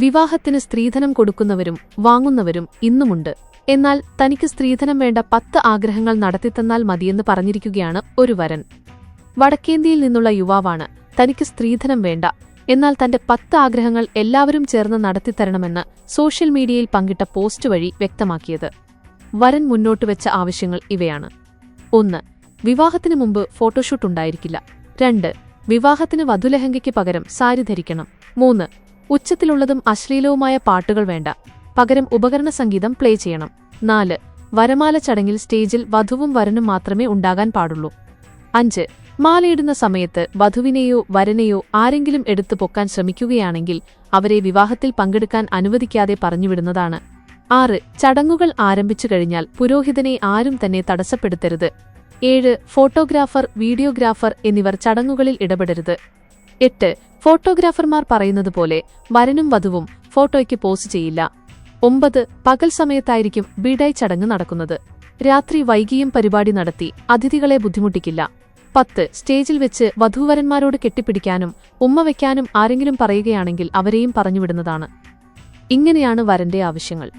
വിവാഹത്തിന് സ്ത്രീധനം കൊടുക്കുന്നവരും വാങ്ങുന്നവരും ഇന്നുമുണ്ട്. എന്നാൽ തനിക്ക് സ്ത്രീധനം വേണ്ട പത്ത് ആഗ്രഹങ്ങൾ നടത്തിത്തന്നാൽ മതിയെന്ന് പറഞ്ഞിരിക്കുകയാണ് ഒരു വരൻ. വടക്കേന്ത്യയിൽ നിന്നുള്ള യുവാവാണ് തനിക്ക് സ്ത്രീധനം വേണ്ട. എന്നാൽ തന്റെ പത്ത് ആഗ്രഹങ്ങൾ എല്ലാവരും ചേർന്ന് നടത്തിത്തരണമെന്ന് സോഷ്യൽ മീഡിയയിൽ പങ്കിട്ട പോസ്റ്റ് വഴി വ്യക്തമാക്കിയത്. വരൻ മുന്നോട്ട് വെച്ച ആവശ്യങ്ങൾ ഇവയാണ്. ഒന്ന് വിവാഹത്തിന് മുമ്പ് ഫോട്ടോഷൂട്ട് ഉണ്ടായിരിക്കില്ല. രണ്ട് വിവാഹത്തിന് വധുലഹങ്കയ്ക്ക് പകരം സാരി ധരിക്കണം. മൂന്ന് ഉച്ചത്തിലുള്ളതും അശ്ലീലവുമായ പാട്ടുകൾ വേണ്ട. പകരം ഉപകരണ സംഗീതം പ്ലേ ചെയ്യണം. നാല് വരമാല ചടങ്ങിൽ സ്റ്റേജിൽ വധുവും വരനും മാത്രമേ ഉണ്ടാകാൻ പാടുള്ളൂ. അഞ്ച് മാലയിടുന്ന സമയത്ത് വധുവിനെയോ വരനെയോ ആരെങ്കിലും എടുത്തു പൊക്കാൻ ശ്രമിക്കുകയാണെങ്കിൽ അവരെ വിവാഹത്തിൽ പങ്കെടുക്കാൻ അനുവദിക്കാതെ പറഞ്ഞുവിടുന്നതാണ്. ആറ് ചടങ്ങുകൾ ആരംഭിച്ചു കഴിഞ്ഞാൽ പുരോഹിതനെ ആരും തന്നെ തടസ്സപ്പെടുത്തരുത്. ഏഴ് ഫോട്ടോഗ്രാഫർ വീഡിയോഗ്രാഫർ എന്നിവർ ചടങ്ങുകളിൽ ഇടപെടരുത്. എട്ട് ഫോട്ടോഗ്രാഫർമാർ പറയുന്നത് പോലെ വരനും വധുവും ഫോട്ടോയ്ക്ക് പോസ് ചെയ്യില്ല. ഒമ്പത് പകൽ സമയത്തായിരിക്കും ബിഡായി ചടങ്ങ് നടക്കുന്നത്. രാത്രി വൈകിയും പരിപാടി നടത്തി അതിഥികളെ ബുദ്ധിമുട്ടിക്കില്ല. പത്ത് സ്റ്റേജിൽ വെച്ച് വധൂവരന്മാരോട് കെട്ടിപ്പിടിക്കാനും ഉമ്മ വയ്ക്കാനും ആരെങ്കിലും പറയുകയാണെങ്കിൽ അവരെയും പറഞ്ഞുവിടുന്നതാണ്. ഇങ്ങനെയാണ് വരന്റെ ആവശ്യങ്ങൾ.